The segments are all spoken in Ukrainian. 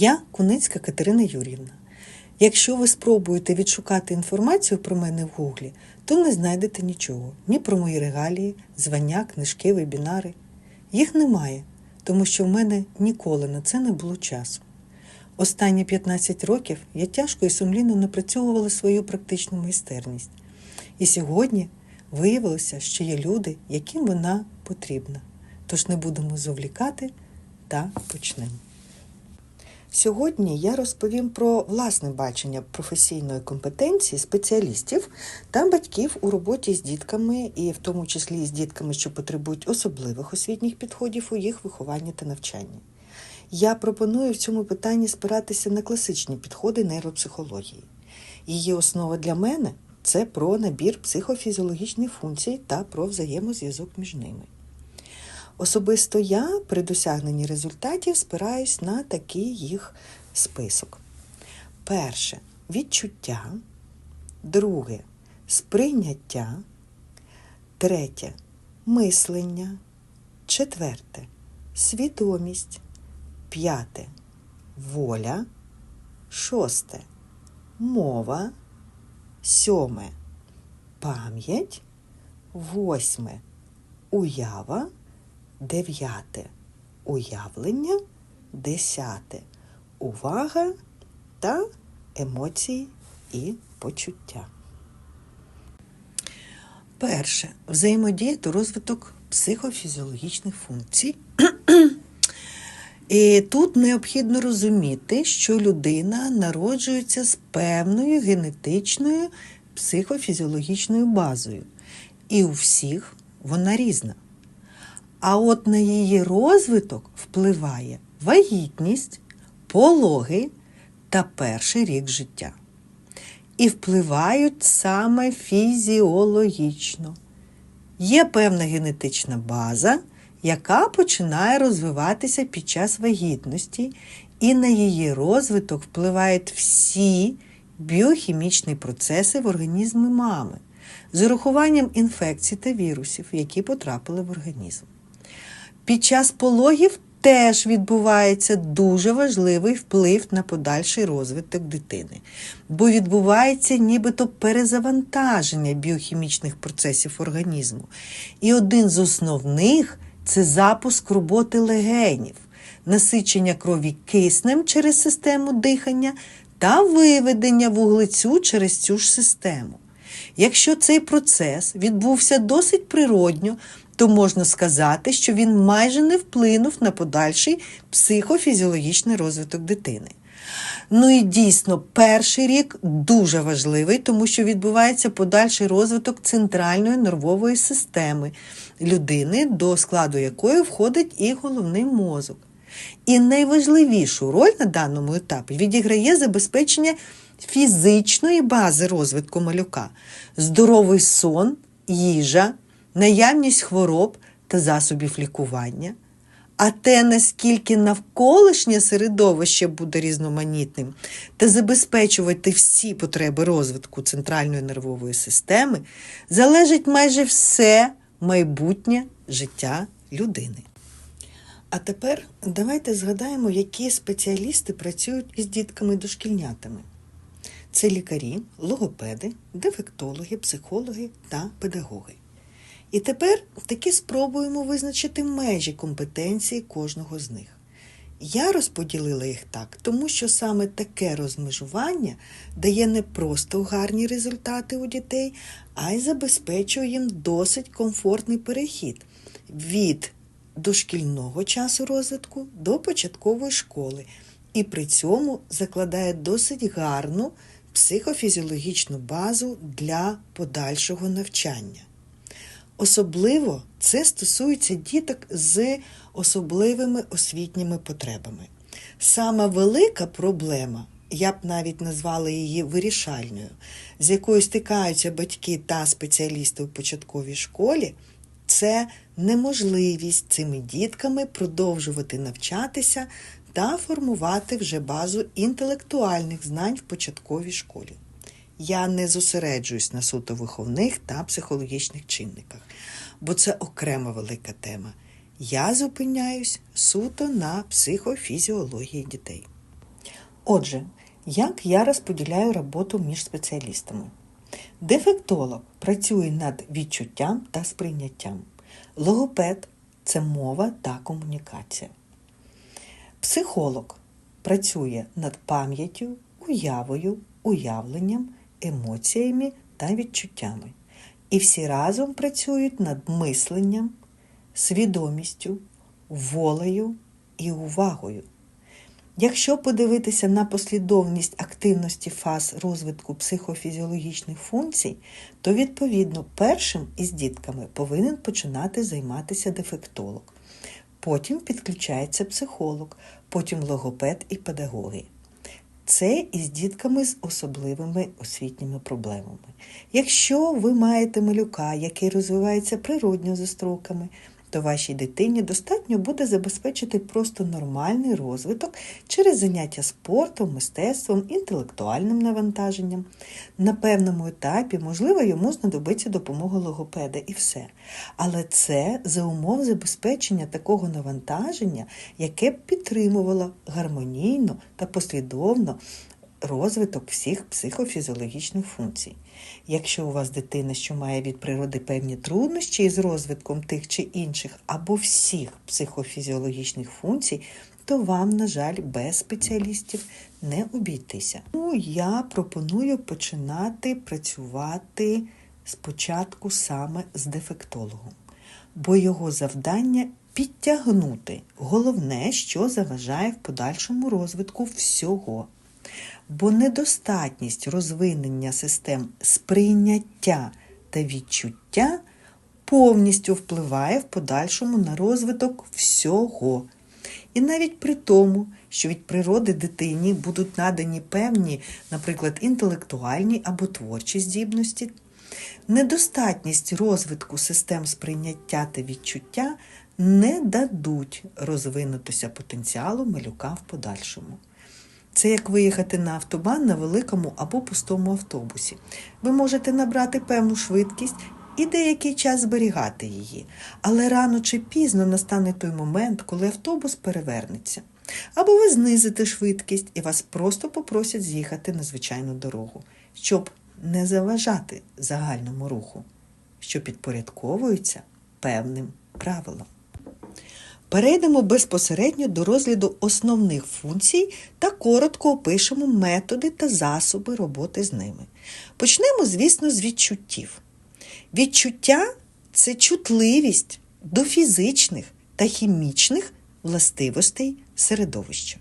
Я Куницька Катерина Юрівна. Якщо ви спробуєте відшукати інформацію про мене в Гуглі, то не знайдете нічого ні про мої регалії, звання, книжки, вебінари. Їх немає, тому що в мене ніколи на це не було часу. Останні 15 років я тяжко і сумлінно напрацьовувала свою практичну майстерність. І сьогодні виявилося, що є люди, яким вона потрібна. Тож не будемо завлікати та почнемо. Сьогодні я розповім про власне бачення професійної компетенції спеціалістів та батьків у роботі з дітками, і в тому числі з дітками, що потребують особливих освітніх підходів у їх вихованні та навчанні. Я пропоную в цьому питанні спиратися на класичні підходи нейропсихології. Її основа для мене це про набір психофізіологічних функцій та про взаємозв'язок між ними. Особисто я при досягненні результатів спираюсь на такий їх список. Перше відчуття, друге сприйняття, третє мислення, четверте свідомість, п'яте воля, шосте мова, сьоме пам'ять, восьме уява. Дев'яте уявлення, десяте увага та емоції і почуття. Перше взаємодія та розвиток психофізіологічних функцій. І тут необхідно розуміти, що людина народжується з певною генетичною психофізіологічною базою. І у всіх вона різна. А от на її розвиток впливає вагітність, пологи та перший рік життя. І впливають саме фізіологічно. Є певна генетична база, яка починає розвиватися під час вагітності, і на її розвиток впливають всі біохімічні процеси в організмі мами з урахуванням інфекцій та вірусів, які потрапили в організм. Під час пологів теж відбувається дуже важливий вплив на подальший розвиток дитини, бо відбувається нібито перезавантаження біохімічних процесів організму. І один з основних це запуск роботи легенів, насичення крові киснем через систему дихання та виведення вуглецю через цю ж систему. Якщо цей процес відбувся досить природньо, то можна сказати, що він майже не вплинув на подальший психофізіологічний розвиток дитини. Ну і дійсно, перший рік дуже важливий, тому що відбувається подальший розвиток центральної нервової системи людини, до складу якої входить і головний мозок. І найважливішу роль на даному етапі відіграє забезпечення фізичної бази розвитку малюка, здоровий сон, їжа, наявність хвороб та засобів лікування. А те, наскільки навколишнє середовище буде різноманітним та забезпечувати всі потреби розвитку центральної нервової системи, залежить майже все майбутнє життя людини. А тепер давайте згадаємо, які спеціалісти працюють із дітками-дошкільнятами. Це лікарі, логопеди, дефектологи, психологи та педагоги. І тепер таки спробуємо визначити межі компетенції кожного з них. Я розподілила їх так, тому що саме таке розмежування дає не просто гарні результати у дітей, а й забезпечує їм досить комфортний перехід від дошкільного часу розвитку до початкової школи, і при цьому закладає досить гарну психофізіологічну базу для подальшого навчання. Особливо це стосується діток з особливими освітніми потребами. Сама велика проблема, я б навіть назвала її вирішальною, з якою стикаються батьки та спеціалісти у початковій школі, це неможливість цими дітками продовжувати навчатися та формувати вже базу інтелектуальних знань в початковій школі. Я не зосереджуюсь на суто виховних та психологічних чинниках, бо це окрема велика тема. Я зупиняюсь суто на психофізіології дітей. Отже, як я розподіляю роботу між спеціалістами? Дефектолог працює над відчуттям та сприйняттям. Логопед це мова та комунікація. Психолог працює над пам'яттю, уявою, уявленням, емоціями та відчуттями. І всі разом працюють над мисленням, свідомістю, волею і увагою. Якщо подивитися на послідовність активності фаз розвитку психофізіологічних функцій, то відповідно першим із дітками повинен починати займатися дефектолог. Потім підключається психолог, потім логопед і педагоги. Це із дітками з особливими освітніми проблемами. Якщо ви маєте малюка, який розвивається природньо за строками, то вашій дитині достатньо буде забезпечити просто нормальний розвиток через заняття спортом, мистецтвом, інтелектуальним навантаженням. На певному етапі, можливо, йому знадобиться допомога логопеда і все. Але це за умов забезпечення такого навантаження, яке б підтримувало гармонійно та послідовно розвиток всіх психофізіологічних функцій. Якщо у вас дитина, що має від природи певні труднощі із розвитком тих чи інших або всіх психофізіологічних функцій, то вам, на жаль, без спеціалістів не обійтися. Тому я пропоную починати працювати спочатку саме з дефектологом, бо його завдання підтягнути головне, що заважає в подальшому розвитку всього бо недостатність розвинення систем сприйняття та відчуття повністю впливає в подальшому на розвиток всього. І навіть при тому, що від природи дитині будуть надані певні, наприклад, інтелектуальні або творчі здібності, недостатність розвитку систем сприйняття та відчуття не дадуть розвинутися потенціалу малюка в подальшому. Це як виїхати на автобан на великому або пустому автобусі. Ви можете набрати певну швидкість і деякий час зберігати її, але рано чи пізно настане той момент, коли автобус перевернеться. Або ви знизите швидкість і вас просто попросять з'їхати на звичайну дорогу, щоб не заважати загальному руху, що підпорядковується певним правилам. Перейдемо безпосередньо до розгляду основних функцій та коротко опишемо методи та засоби роботи з ними. Почнемо, звісно, з відчуттів. Відчуття це чутливість до фізичних та хімічних властивостей середовища.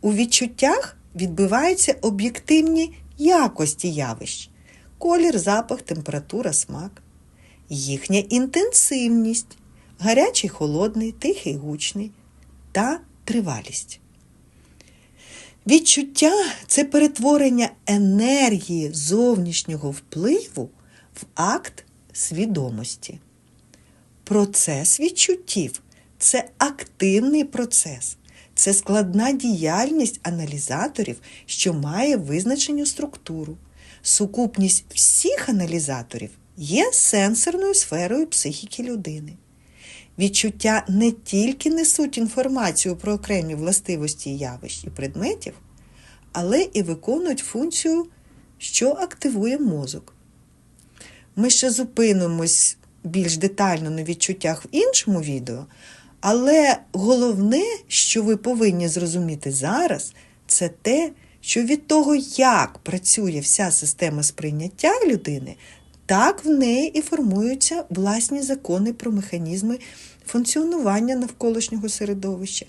У відчуттях відбиваються об'єктивні якості явищ колір, запах, температура, смак, їхня інтенсивність гарячий, холодний, тихий, гучний та тривалість. Відчуття це перетворення енергії зовнішнього впливу в акт свідомості. Процес відчуттів це активний процес, це складна діяльність аналізаторів, що має визначену структуру. Сукупність всіх аналізаторів є сенсорною сферою психіки людини. Відчуття не тільки несуть інформацію про окремі властивості явищ і предметів, але і виконують функцію, що активує мозок. Ми ще зупинимось більш детально на відчуттях в іншому відео, але головне, що ви повинні зрозуміти зараз, це те, що від того, як працює вся система сприйняття людини, так в неї і формуються власні закони про механізми функціонування навколишнього середовища.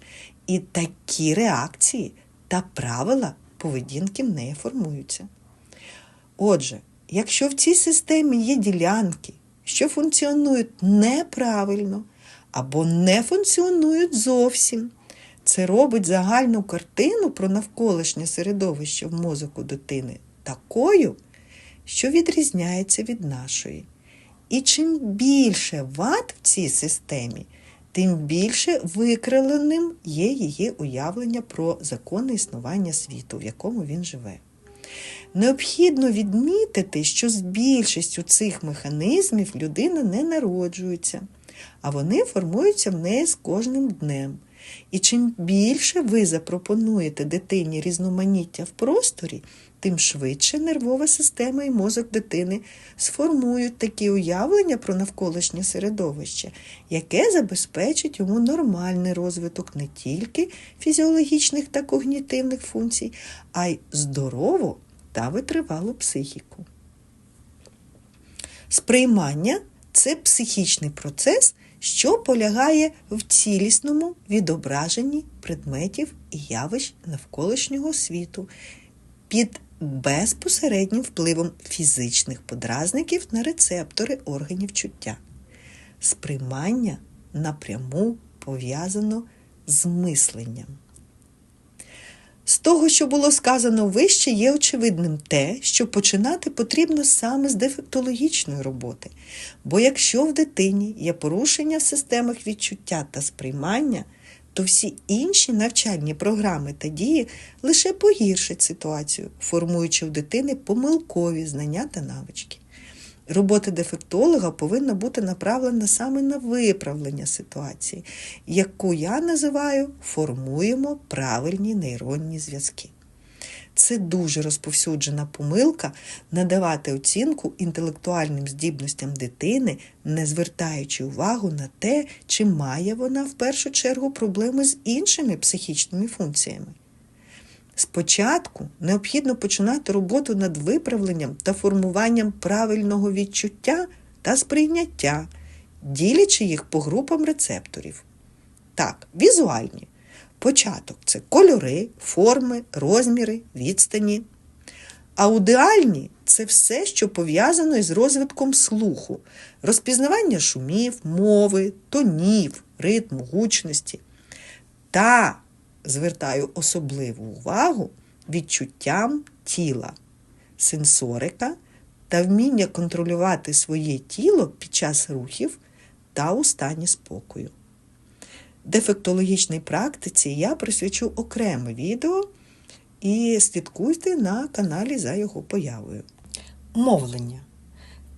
І такі реакції та правила поведінки в неї формуються. Отже, якщо в цій системі є ділянки, що функціонують неправильно або не функціонують зовсім, це робить загальну картину про навколишнє середовище в мозоку дитини такою, що відрізняється від нашої. І чим більше вад в цій системі, тим більше викриленим є її уявлення про закони існування світу, в якому він живе. Необхідно відмітити, що з більшістю цих механізмів людина не народжується, а вони формуються в неї з кожним днем. І чим більше ви запропонуєте дитині різноманіття в просторі, тим швидше нервова система і мозок дитини сформують такі уявлення про навколишнє середовище, яке забезпечить йому нормальний розвиток не тільки фізіологічних та когнітивних функцій, а й здорову та витривалу психіку. Сприймання це психічний процес, що полягає в цілісному відображенні предметів і явищ навколишнього світу під безпосереднім впливом фізичних подразників на рецептори органів чуття. Сприймання напряму пов'язано з мисленням. З того, що було сказано вище, є очевидним те, що починати потрібно саме з дефектологічної роботи. Бо якщо в дитині є порушення в системах відчуття та сприймання, то всі інші навчальні програми та дії лише погіршать ситуацію, формуючи в дитини помилкові знання та навички. Робота дефектолога повинна бути направлена саме на виправлення ситуації, яку я називаю формуємо правильні нейронні зв'язки. Це дуже розповсюджена помилка надавати оцінку інтелектуальним здібностям дитини, не звертаючи увагу на те, чи має вона в першу чергу проблеми з іншими психічними функціями. Спочатку необхідно починати роботу над виправленням та формуванням правильного відчуття та сприйняття, ділячи їх по групам рецепторів. Так, візуальні. Початок це кольори, форми, розміри, відстані. Аудіальні це все, що пов'язано із розвитком слуху, розпізнавання шумів, мови, тонів, ритму, гучності. Та звертаю особливу увагу відчуттям тіла, сенсорика та вміння контролювати своє тіло під час рухів та у стані спокою. Дефектологічній практиці я присвячу окреме відео і слідкуйте на каналі за його появою. Мовлення.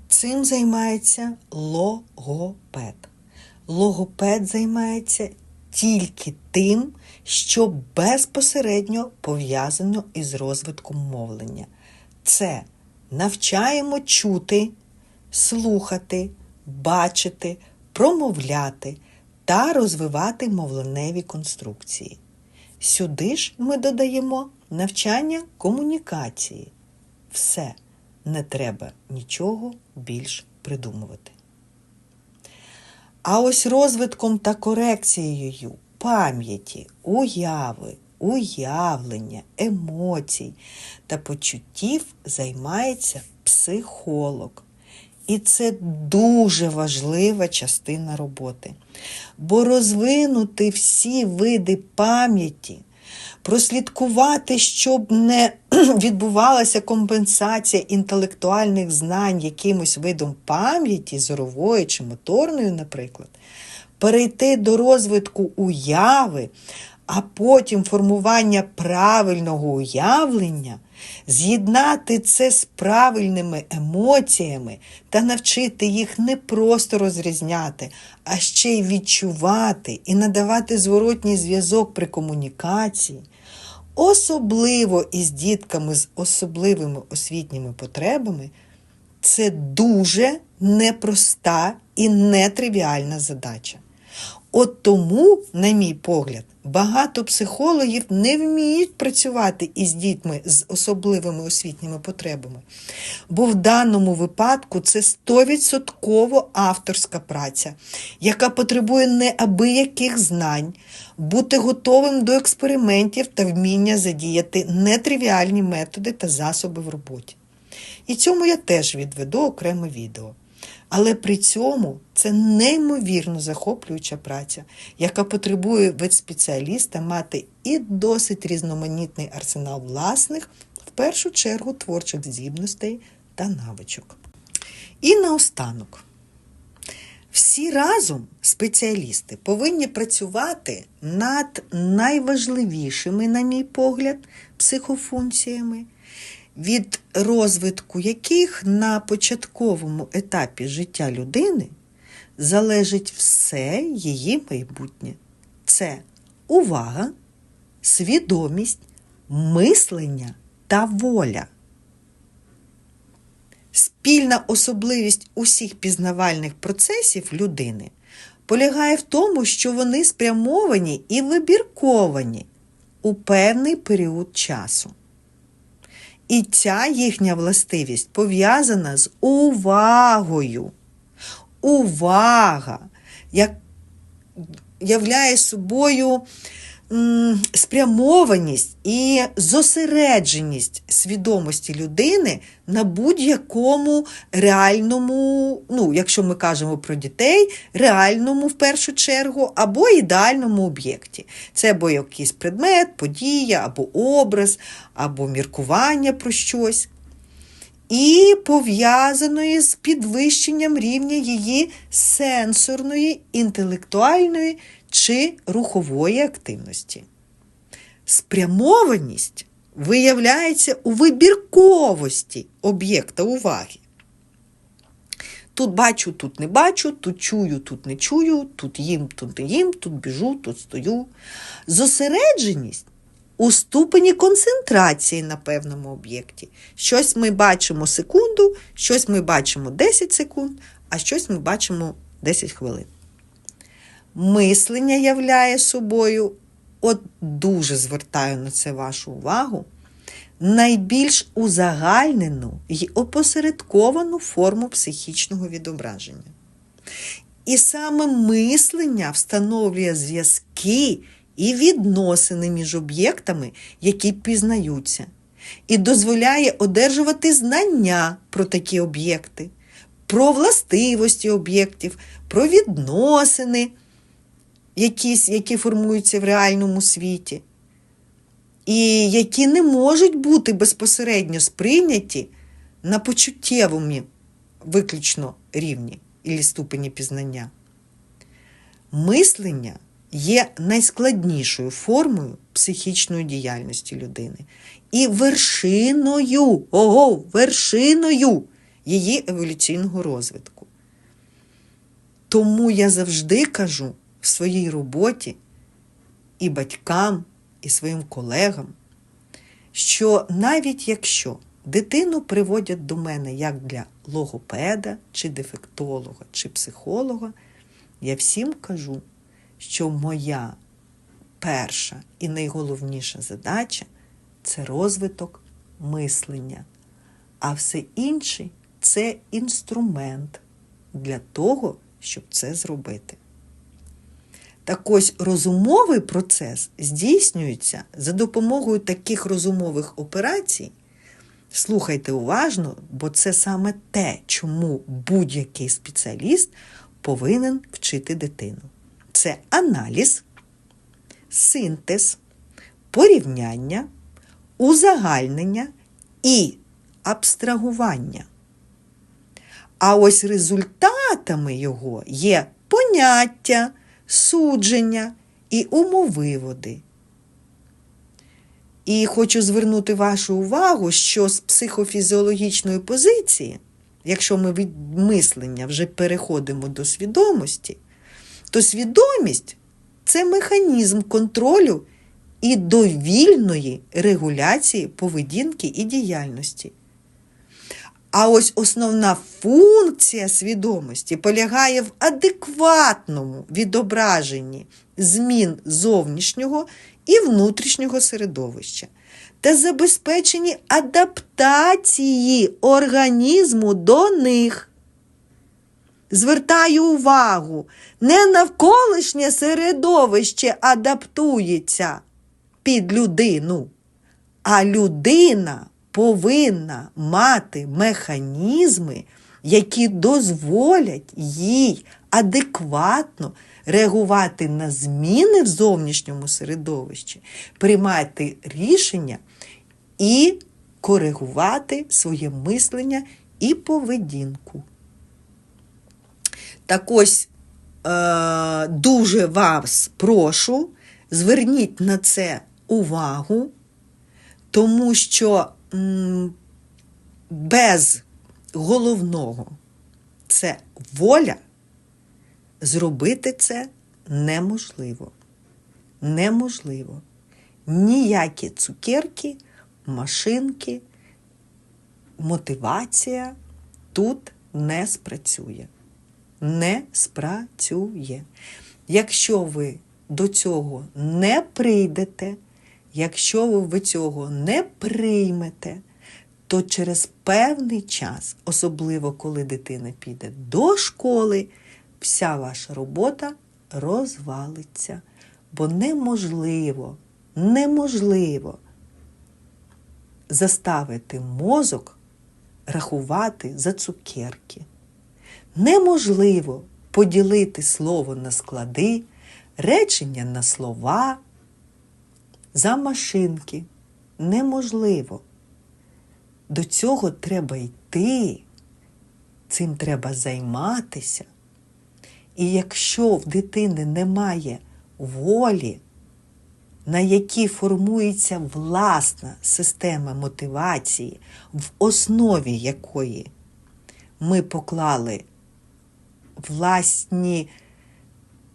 Цим займається логопед. Логопед займається тільки тим, що безпосередньо пов'язано із розвитком мовлення. Це навчаємо чути, слухати, бачити, промовляти та розвивати мовленеві конструкції. Сюди ж ми додаємо навчання комунікації. Все, не треба нічого більш придумувати. А ось розвитком та корекцією пам'яті, уяви, уявлення, емоцій та почуттів займається психолог. І це дуже важлива частина роботи. Бо розвинути всі види пам'яті, прослідкувати, щоб не відбувалася компенсація інтелектуальних знань якимось видом пам'яті, зорової чи моторної, наприклад, перейти до розвитку уяви, а потім формування правильного уявлення, з'єднати це з правильними емоціями та навчити їх не просто розрізняти, а ще й відчувати і надавати зворотній зв'язок при комунікації. Особливо із дітками з особливими освітніми потребами, це дуже непроста і нетривіальна задача. От тому, на мій погляд, багато психологів не вміють працювати із дітьми з особливими освітніми потребами, бо в даному випадку це 100% авторська праця, яка потребує неабияких знань, бути готовим до експериментів та вміння задіяти нетривіальні методи та засоби в роботі. І цьому я теж відведу окреме відео. Але при цьому це неймовірно захоплююча праця, яка потребує від спеціаліста мати і досить різноманітний арсенал власних, в першу чергу творчих здібностей та навичок. І наостанок. Всі разом спеціалісти повинні працювати над найважливішими, на мій погляд, психофункціями від розвитку яких на початковому етапі життя людини залежить все її майбутнє. Це увага, свідомість, мислення та воля. Спільна особливість усіх пізнавальних процесів людини полягає в тому, що вони спрямовані і вибірковані у певний період часу. І ця їхня властивість пов'язана з увагою. Увага, як являє собою спрямованість і зосередженість свідомості людини на будь-якому реальному, ну, якщо ми кажемо про дітей, реальному в першу чергу, або ідеальному об'єкті. Це або якийсь предмет, подія, або образ, або міркування про щось. І пов'язаної з підвищенням рівня її сенсорної, інтелектуальної чи рухової активності. Спрямованість виявляється у вибірковості об'єкта уваги. Тут бачу, тут не бачу, тут чую, тут не чую, тут їм, тут не їм, тут біжу, тут стою. Зосередженість у ступені концентрації на певному об'єкті. Щось ми бачимо секунду, щось ми бачимо 10 секунд, а щось ми бачимо 10 хвилин. Мислення являє собою, от дуже звертаю на це вашу увагу, найбільш узагальнену і опосередковану форму психічного відображення. І саме мислення встановлює зв'язки і відносини між об'єктами, які пізнаються, і дозволяє одержувати знання про такі об'єкти, про властивості об'єктів, про відносини, якісь, які формуються в реальному світі, і які не можуть бути безпосередньо сприйняті на почуттєвому виключно рівні і ступені пізнання. Мислення є найскладнішою формою психічної діяльності людини і вершиною, ого, вершиною її еволюційного розвитку. Тому я завжди кажу в своїй роботі і батькам, і своїм колегам, що навіть якщо дитину приводять до мене як для логопеда, чи дефектолога, чи психолога, я всім кажу, що моя перша і найголовніша задача це розвиток мислення, а все інше це інструмент для того, щоб це зробити. Так ось розумовий процес здійснюється за допомогою таких розумових операцій. Слухайте уважно, бо це саме те, чому будь-який спеціаліст повинен вчити дитину. Це аналіз, синтез, порівняння, узагальнення і абстрагування. А ось результатами його є поняття, судження і умовиводи. І хочу звернути вашу увагу, що з психофізіологічної позиції, якщо ми від мислення вже переходимо до свідомості, то свідомість це механізм контролю і довільної регуляції поведінки і діяльності. А ось основна функція свідомості полягає в адекватному відображенні змін зовнішнього і внутрішнього середовища та забезпеченні адаптації організму до них. Звертаю увагу, не навколишнє середовище адаптується під людину, а людина повинна мати механізми, які дозволять їй адекватно реагувати на зміни в зовнішньому середовищі, приймати рішення і коригувати своє мислення і поведінку. Так ось е, дуже вас прошу, зверніть на це увагу, тому що без головного це воля, зробити це неможливо. неможливо. Ніякі цукерки, машинки, мотивація тут не спрацює. Не спрацює. Якщо ви до цього не прийдете, якщо ви цього не приймете, то через певний час, особливо коли дитина піде до школи, вся ваша робота розвалиться. Бо неможливо, неможливо заставити мозок рахувати за цукерки. Неможливо поділити слово на склади, речення на слова, за машинки. Неможливо. До цього треба йти, цим треба займатися. І якщо в дитини немає волі, на якій формується власна система мотивації, в основі якої ми поклали власні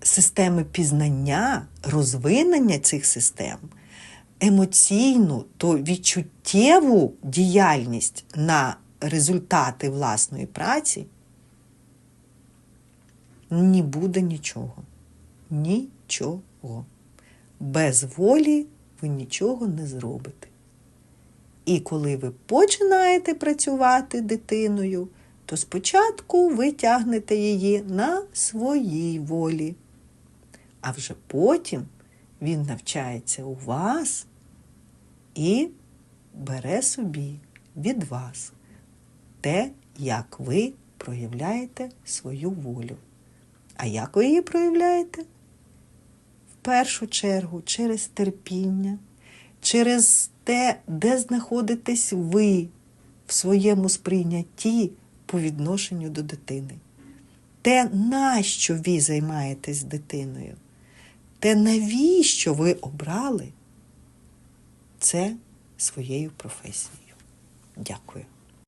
системи пізнання, розвинення цих систем, емоційну, то відчуттєву діяльність на результати власної праці, не буде нічого. Нічого. Без волі ви нічого не зробите. І коли ви починаєте працювати дитиною, то спочатку ви тягнете її на своїй волі, а вже потім він навчається у вас і бере собі від вас те, як ви проявляєте свою волю. А як ви її проявляєте? В першу чергу через терпіння, через те, де знаходитесь ви в своєму сприйнятті по відношенню до дитини. Те, нащо ви займаєтесь дитиною, те, навіщо ви обрали це своєю професією. Дякую.